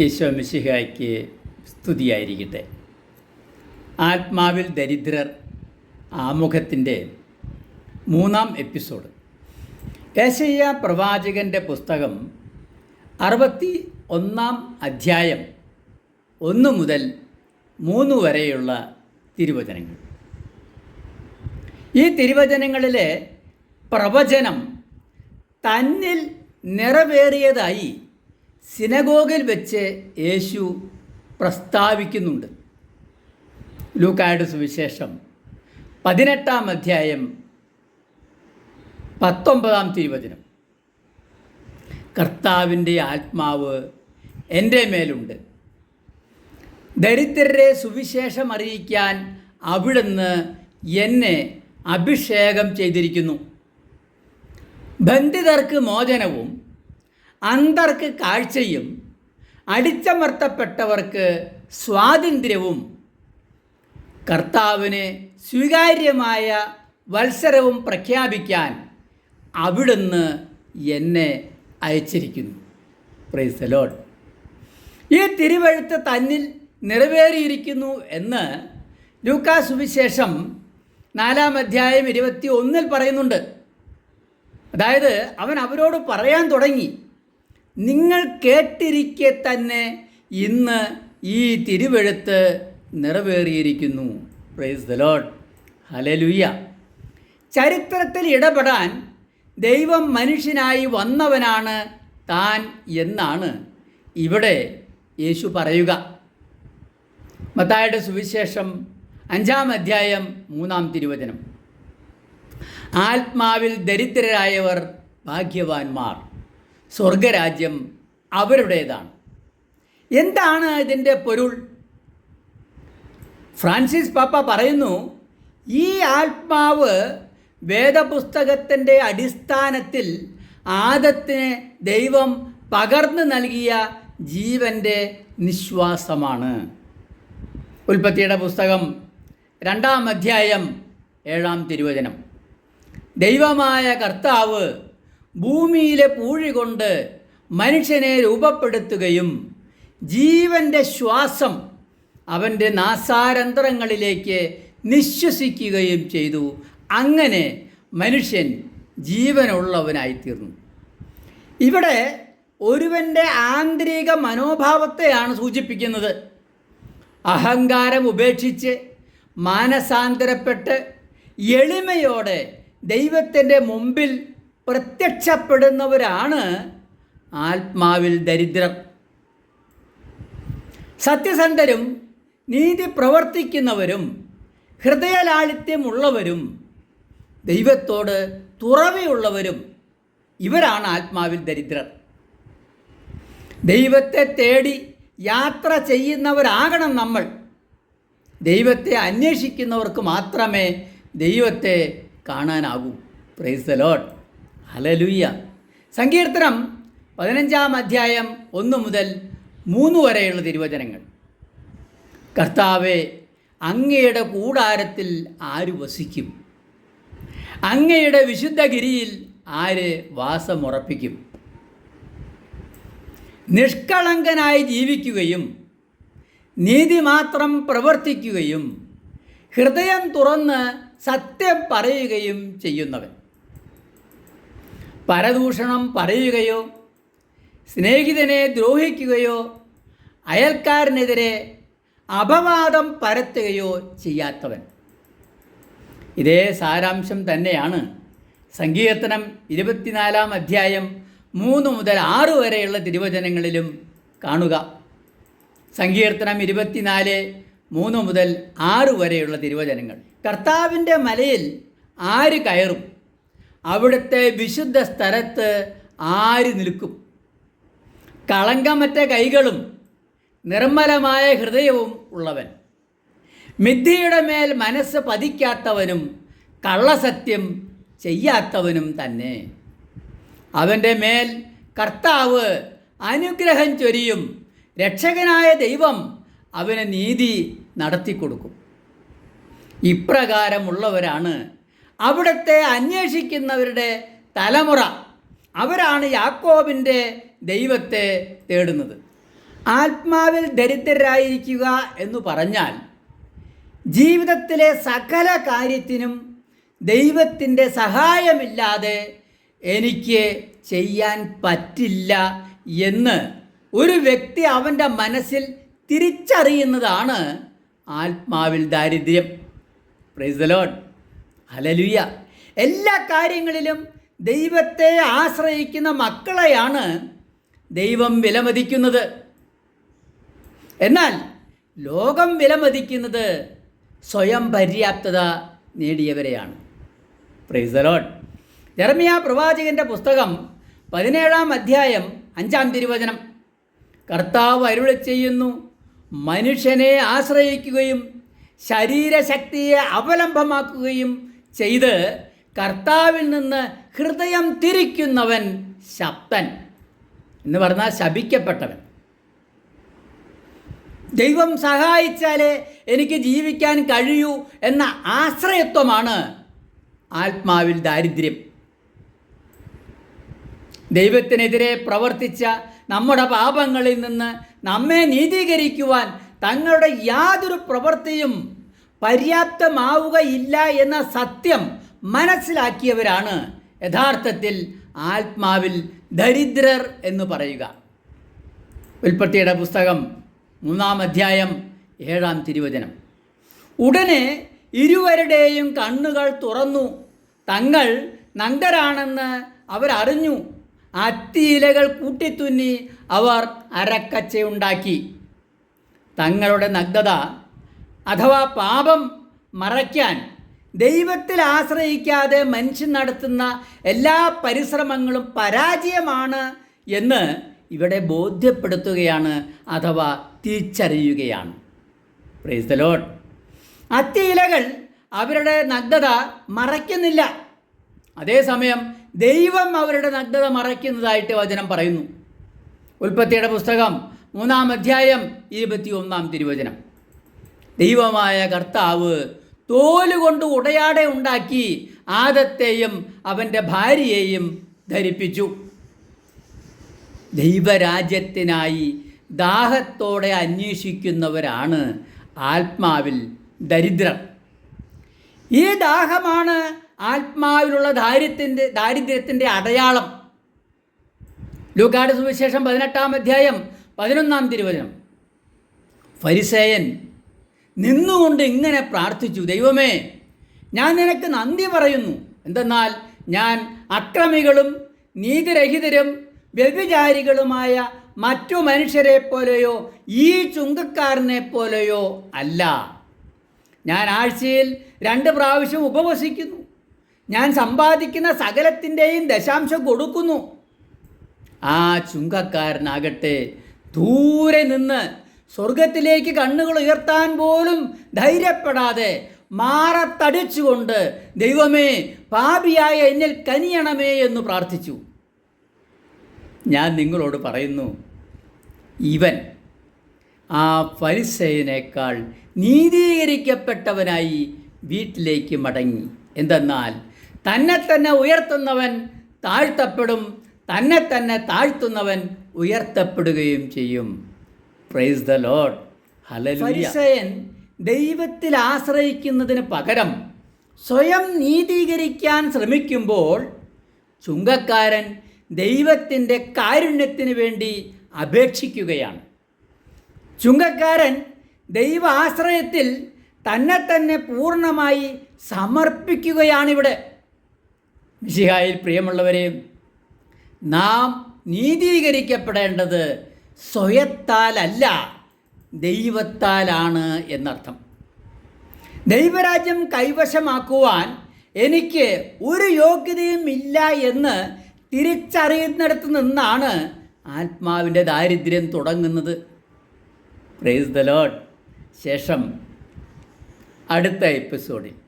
ഈശോ മിശിഹായ്ക്ക് സ്തുതിയായിരിക്കട്ടെ. ആത്മാവിൽ ദരിദ്രർ ആമുഖത്തിന്റെ മൂന്നാം എപ്പിസോഡ്. ഏശയ്യ പ്രവാചകന്റെ പുസ്തകം അറുപത്തി ഒന്നാം അധ്യായം ഒന്ന് മുതൽ മൂന്ന് വരെയുള്ള തിരുവചനങ്ങൾ. ഈ തിരുവചനങ്ങളിലെ പ്രവചനം തന്നിൽ നിറവേറിയതായി സിനഗോഗിൽ വെച്ച് യേശു പ്രസ്താവിക്കുന്നുണ്ട്. ലൂക്കായുടെ സുവിശേഷം പതിനെട്ടാം അധ്യായം പത്തൊമ്പതാം തിരുവചനം. കർത്താവിന്റെ ആത്മാവ് എന്റെ മേലുണ്ട്. ദരിദ്രരെ സുവിശേഷം അറിയിക്കാൻ അവിടുന്ന് എന്നെ അഭിഷേകം ചെയ്തിരിക്കുന്നു. ബന്ധിതർക്ക് മോചനവും അന്തർക്ക് കാഴ്ചയും അടിച്ചമർത്തപ്പെട്ടവർക്ക് സ്വാതന്ത്ര്യവും കർത്താവിന് സ്വീകാര്യമായ വത്സരവും പ്രഖ്യാപിക്കാൻ അവിടുന്ന് എന്നെ അയച്ചിരിക്കുന്നു. പ്രൈസ് ലോഡ് ഈ തിരുവഴുത്ത് തന്നിൽ നിറവേറിയിരിക്കുന്നു എന്ന് ലൂക്കാ സുവിശേഷം നാലാം അധ്യായം ഇരുപത്തി ഒന്നിൽ പറയുന്നുണ്ട്. അതായത് അവൻ അവരോട് പറയാൻ തുടങ്ങി. നിങ്ങൾ കേട്ടിരിക്കെ തന്നെ ഇന്ന് ഈ തിരുവെഴുത്ത് നിറവേറിയിരിക്കുന്നു. പ്രൈസ് ദ ലോഡ് ഹലലുയ്യ ചരിത്രത്തിൽ ഇടപെടാൻ ദൈവം മനുഷ്യനായി വന്നവനാണ് താൻ എന്നാണ് ഇവിടെ യേശു പറയുക. മത്തായുടെ സുവിശേഷം അഞ്ചാം അധ്യായം മൂന്നാം തിരുവചനം. ആത്മാവിൽ ദരിദ്രരായവർ ഭാഗ്യവാന്മാർ. സ്വർഗരാജ്യം അവരുടേതാണ്. എന്താണ് ഇതിന്റെ പൊരുൾ? ഫ്രാൻസിസ് പാപ്പ പറയുന്നു ഈ ആത്മാവ് വേദപുസ്തകത്തിന്റെ അടിസ്ഥാനത്തിൽ ആദത്തിന് ദൈവം പകർന്നു നൽകിയ ജീവന്റെ നിശ്വാസമാണ്. ഉൽപ്പത്തിയുടെ പുസ്തകം രണ്ടാം അധ്യായം ഏഴാം തിരുവചനം. ദൈവമായ കർത്താവ് ഭൂമിയിലെ പൂഴി കൊണ്ട് മനുഷ്യനെ രൂപപ്പെടുത്തുകയും ജീവന്റെ ശ്വാസം അവന്റെ നാസാരന്ധ്രങ്ങളിലേക്ക് നിശ്വസിക്കുകയും ചെയ്തു. അങ്ങനെ മനുഷ്യൻ ജീവനുള്ളവനായിത്തീർന്നു. ഇവിടെ ഒരുവന്റെ ആന്തരിക മനോഭാവത്തെയാണ് സൂചിപ്പിക്കുന്നത്. അഹങ്കാരം ഉപേക്ഷിച്ച് മാനസാന്തരപ്പെട്ട് എളിമയോടെ ദൈവത്തിന്റെ മുമ്പിൽ പ്രത്യക്ഷപ്പെടുന്നവരാണ് ആത്മാവിൽ ദരിദ്രം. സത്യസന്ധരും നീതി പ്രവർത്തിക്കുന്നവരും ഹൃദയലാളിത്യമുള്ളവരും ദൈവത്തോട് തുറവിയുള്ളവരും ഇവരാണ് ആത്മാവിൽ ദരിദ്രർ. ദൈവത്തെ തേടി യാത്ര ചെയ്യുന്നവരാകണം നമ്മൾ. ദൈവത്തെ അന്വേഷിക്കുന്നവർക്ക് മാത്രമേ ദൈവത്തെ കാണാനാകൂ. പ്രൈസ് ലോഡ് ഹലലുയ്യ സങ്കീർത്തനം പതിനഞ്ചാം അധ്യായം ഒന്ന് മുതൽ മൂന്ന് വരെയുള്ള തിരുവചനങ്ങൾ. കർത്താവെ അങ്ങയുടെ കൂടാരത്തിൽ ആര് വസിക്കും? അങ്ങയുടെ വിശുദ്ധഗിരിയിൽ ആര് വാസമുറപ്പിക്കും? നിഷ്കളങ്കനായി ജീവിക്കുകയും നീതി മാത്രം പ്രവർത്തിക്കുകയും ഹൃദയം തുറന്ന് സത്യം പറയുകയും ചെയ്യുന്നവൻ. പരദൂഷണം പറയുകയോ സ്നേഹിതനെ ദ്രോഹിക്കുകയോ അയൽക്കാരനെതിരെ അപവാദം പരത്തുകയോ ചെയ്യാത്തവൻ. ഇതേ സാരാംശം തന്നെയാണ് സങ്കീർത്തനം ഇരുപത്തിനാലാം അധ്യായം മൂന്ന് മുതൽ ആറ് വരെയുള്ള തിരുവചനങ്ങളിലും കാണുക. സങ്കീർത്തനം ഇരുപത്തിനാല് മൂന്ന് മുതൽ ആറ് വരെയുള്ള തിരുവചനങ്ങൾ. കർത്താവിന്റെ മലയിൽ ആര് കയറും? അവിടുത്തെ വിശുദ്ധ സ്ഥലത്ത് ആര് നിൽക്കും? കളങ്കമറ്റ കൈകളും നിർമ്മലമായ ഹൃദയവും ഉള്ളവൻ. മിഥ്യയുടെ മേൽ മനസ്സ് പതിക്കാത്തവനും കള്ളസത്യം ചെയ്യാത്തവനും തന്നെ. അവന്റെ മേൽ കർത്താവ് അനുഗ്രഹം ചൊരിയും രക്ഷകനായ ദൈവം അവന് നീതി നടത്തിക്കൊടുക്കും. ഇപ്രകാരമുള്ളവരാണ് അവിടുത്തെ അന്വേഷിക്കുന്നവരുടെ തലമുറ. അവരാണ് യാക്കോബിന്റെ ദൈവത്തെ തേടുന്നത്. ആത്മാവിൽ ദരിദ്രരായിരിക്കുക എന്ന് പറഞ്ഞാൽ ജീവിതത്തിലെ സകല കാര്യത്തിനും ദൈവത്തിന്റെ സഹായമില്ലാതെ എനിക്ക് ചെയ്യാൻ പറ്റില്ല എന്ന് ഒരു വ്യക്തി അവന്റെ മനസ്സിൽ തിരിച്ചറിയുന്നതാണ് ആത്മാവിൽ ദാരിദ്ര്യം. പ്രൈസ് ഹലലുയ എല്ലാ കാര്യങ്ങളിലും ദൈവത്തെ ആശ്രയിക്കുന്ന മക്കളെയാണ് ദൈവം വിലമതിക്കുന്നത്. എന്നാൽ ലോകം വിലമതിക്കുന്നത് സ്വയം പര്യാപ്തത നേടിയവരെയാണ്. പ്രൈസ് ദ ലോഡ് ജർമിയ പ്രവാചകന്റെ പുസ്തകം പതിനേഴാം അധ്യായം അഞ്ചാം തിരുവചനം. കർത്താവ് അരുളി ചെയ്യുന്നു മനുഷ്യനെ ആശ്രയിക്കുകയും ശരീരശക്തിയെ അവലംബമാക്കുകയും ചെയ്ത് കർത്താവിൽ നിന്ന് ഹൃദയം തിരിക്കുന്നവൻ ശബ്ദൻ. എന്ന് പറഞ്ഞാൽ ശപിക്കപ്പെട്ടവൻ. ദൈവം സഹായിച്ചാലേ എനിക്ക് ജീവിക്കാൻ കഴിയൂ എന്ന ആശ്രയത്വമാണ് ആത്മാവിൽ ദാരിദ്ര്യം. ദൈവത്തിനെതിരെ പ്രവർത്തിച്ച നമ്മുടെ പാപങ്ങളിൽ നിന്ന് നമ്മെ നീതീകരിക്കുവാൻ തങ്ങളുടെ യാതൊരു പ്രവൃത്തിയും പര്യാപ്തമാവുകയില്ല എന്ന സത്യം മനസ്സിലാക്കിയവരാണ് യഥാർത്ഥത്തിൽ ആത്മാവിൽ ദരിദ്രർ എന്ന് പറയുക. ഉൽപ്പത്തിയുടെ പുസ്തകം മൂന്നാം അധ്യായം ഏഴാം തിരുവചനം. ഉടനെ ഇരുവരുടെയും കണ്ണുകൾ തുറന്നു. തങ്ങൾ നഗ്നരാണെന്ന് അവരറിഞ്ഞു അത്തിയിലകൾ കൂട്ടിത്തുന്നി അവർ അരക്കച്ചയുണ്ടാക്കി. തങ്ങളുടെ നഗ്നത അഥവാ പാപം മറയ്ക്കാൻ ദൈവത്തിൽ ആശ്രയിക്കാതെ മനുഷ്യൻ നടത്തുന്ന എല്ലാ പരിശ്രമങ്ങളും പരാജയമാണ് എന്ന് ഇവിടെ ബോധ്യപ്പെടുത്തുകയാണ് അഥവാ തിരിച്ചറിയുകയാണ്. പ്രൈസ് ദ ലോഡ് അത്തിയിലകൾ അവരുടെ നഗ്നത മറയ്ക്കുന്നില്ല. അതേസമയം ദൈവം അവരുടെ നഗ്നത മറയ്ക്കുന്നതായിട്ട് വചനം പറയുന്നു. ഉൽപ്പത്തിയുടെ പുസ്തകം മൂന്നാം അധ്യായം ഇരുപത്തി ഒന്നാം തിരുവചനം. ദൈവമായ കർത്താവ് തോലുകൊണ്ട് ഉടയാടെ ഉണ്ടാക്കി ആദത്തെയും അവന്റെ ഭാര്യയെയും ധരിപ്പിച്ചു. ദൈവരാജ്യത്തിനായി ദാഹത്തോടെ അന്വേഷിക്കുന്നവരാണ് ആത്മാവിൽ ദരിദ്രർ. ഈ ദാഹമാണ് ആത്മാവിലുള്ള ദാരിദ്ര്യത്തിന്റെ ദാരിദ്ര്യത്തിന്റെ അടയാളം. ലൂക്കാട് സുവിശേഷം പതിനെട്ടാം അധ്യായം പതിനൊന്നാം തിരുവചനം. ഫരിസേയൻ നിന്നുകൊണ്ട് ഇങ്ങനെ പ്രാർത്ഥിച്ചു ദൈവമേ ഞാൻ നിനക്ക് നന്ദി പറയുന്നു. എന്തെന്നാൽ ഞാൻ അക്രമികളും നീതിരഹിതരും വ്യഭിചാരികളുമായ മറ്റു മനുഷ്യരെ പോലെയോ ഈ ചുങ്കക്കാരനെ പോലെയോ അല്ല. ഞാൻ ആഴ്ചയിൽ രണ്ട് പ്രാവശ്യം ഉപവസിക്കുന്നു. ഞാൻ സമ്പാദിക്കുന്ന സകലത്തിന്റെയും ദശാംശം കൊടുക്കുന്നു. ആ ചുങ്കക്കാരനാകട്ടെ ദൂരെ നിന്ന് സ്വർഗത്തിലേക്ക് കണ്ണുകൾ ഉയർത്താൻ പോലും ധൈര്യപ്പെടാതെ മാറത്തടിച്ചുകൊണ്ട് ദൈവമേ പാപിയായ എന്നിൽ കനിയണമേ എന്ന് പ്രാർത്ഥിച്ചു. ഞാൻ നിങ്ങളോട് പറയുന്നു ഇവൻ ആ പരിസയനേക്കാൾ നീതീകരിക്കപ്പെട്ടവനായി വീട്ടിലേക്ക് മടങ്ങി. എന്തെന്നാൽ തന്നെ തന്നെ ഉയർത്തുന്നവൻ താഴ്ത്തപ്പെടും തന്നെ തന്നെ താഴ്ത്തുന്നവൻ ഉയർത്തപ്പെടുകയും ചെയ്യും. പ്രൈസ് ദ ലോഡ് ഫരിസയൻ ദൈവത്തിൽ ആശ്രയിക്കുന്നതിന് പകരം സ്വയം നീതീകരിക്കാൻ ശ്രമിക്കുമ്പോൾ ചുങ്കക്കാരൻ ദൈവത്തിന്റെ കാരുണ്യത്തിന് വേണ്ടി അപേക്ഷിക്കുകയാണ്. ചുങ്കക്കാരൻ ദൈവ ആശ്രയത്തിൽ തന്നെ തന്നെ പൂർണമായി സമർപ്പിക്കുകയാണിവിടെ മിശിഹായിൽ പ്രിയമുള്ളവരെ നാം നീതീകരിക്കപ്പെടേണ്ടത് സ്വയത്താലല്ല ദൈവത്താലാണ് എന്നർത്ഥം. ദൈവരാജ്യം കൈവശമാക്കുവാൻ എനിക്ക് ഒരു യോഗ്യതയും ഇല്ല എന്ന് തിരിച്ചറിയുന്നിടത്ത് നിന്നാണ് ആത്മാവിന്റെ ദാരിദ്ര്യം തുടങ്ങുന്നത്. പ്രേസ് ദ ലോഡ് ശേഷം അടുത്ത എപ്പിസോഡിൽ